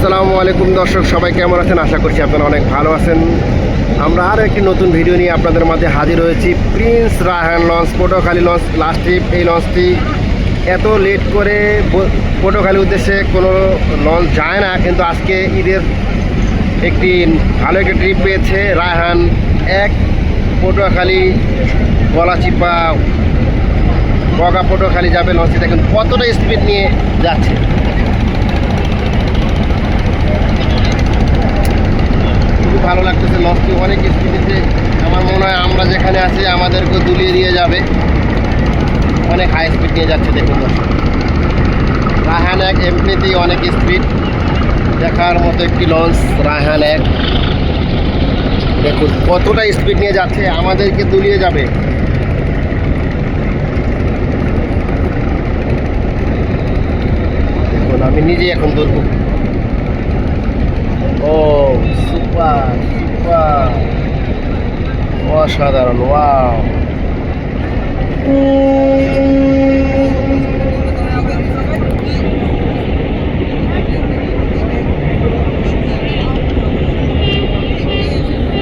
আসসালামু আলাইকুম দর্শক, সবাই কেমন আছেন? আশা করছি আপনারা অনেক ভালো আছেন। আমরা আরও একটি নতুন ভিডিও নিয়ে আপনাদের মাঝে হাজির হয়েছি। Prince Rahan launch Patuakhali launch last trip এই লঞ্চটি এত লেট করে ব- উদ্দেশ্যে কোনো লঞ্চ যায় না, কিন্তু আজকে ঈদের একটি ভালো একটি ট্রিপ পেয়েছে রায়হান এক পটুয়াখালী গলাচিপা বগা পটুয়াখালী যাবে লঞ্চটি দেখুন কতটা স্পিড নিয়ে যাচ্ছে। লঞ্চটি অনেক স্পিডেতে আমার মনে হয় আমরা যেখানে আছি আমাদেরকে দুলিয়ে দিয়ে যাবে। অনেক হাই স্পিড নিয়ে যাচ্ছে দেখুন রায়হান এক এমনিতেই অনেক স্পিড দেখার মতো একটি লঞ্চ রায়হান এক। দেখুন কতটা স্পিড নিয়ে যাচ্ছে, আমাদেরকে দুলিয়ে যাবে। দেখুন, আমি নিজে এখন ধরব। অসাধারণ ওয়াও